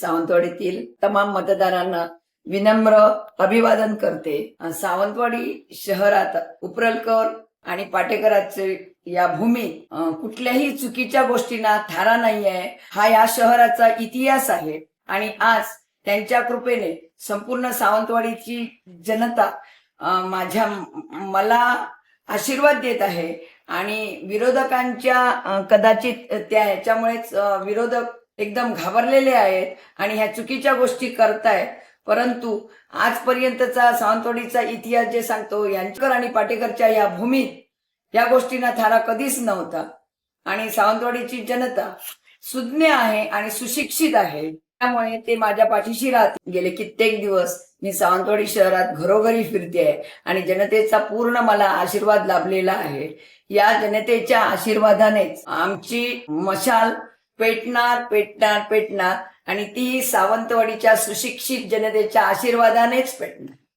सावंतवाडीतील तमाम मतदारांना विनम्र अभिवादन करते. सावंतवाडी शहरात उपरलकर आणि पाटेकरांचे या भूमीत कुठल्याही चुकीच्या गोष्टींना थारा नाही आहे हा या शहराचा इतिहास आहे. आणि आज त्यांच्या कृपेने संपूर्ण सावंतवाडीची जनता माझ्या मला आशीर्वाद देत आहे. आणि विरोधकांच्या कदाचित त्या ह्याच्यामुळेच विरोधक एकदम घाबरलेले आहेत आणि ह्या चुकीच्या गोष्टी करतायत. परंतु आजपर्यंतचा सावंतवाडीचा इतिहास जे सांगतो यांचकर आणि पाटेकरच्या या भूमीत या गोष्टींना थारा कधीच नव्हता. आणि सावंतवाडीची जनता सुज्ञ आहे आणि सुशिक्षित आहे. त्यामुळे ते माझ्या पाठीशी राहत गेले. कित्येक दिवस मी सावंतवाडी शहरात घरोघरी फिरते आहे आणि जनतेचा पूर्ण मला आशीर्वाद लाभलेला आहे. या जनतेच्या आशीर्वादानेच आमची मशाल पेटणार पेटणार पेटणार आणि ती सावंतवाडीच्या सुशिक्षित जनतेच्या आशीर्वादानेच पेटणार.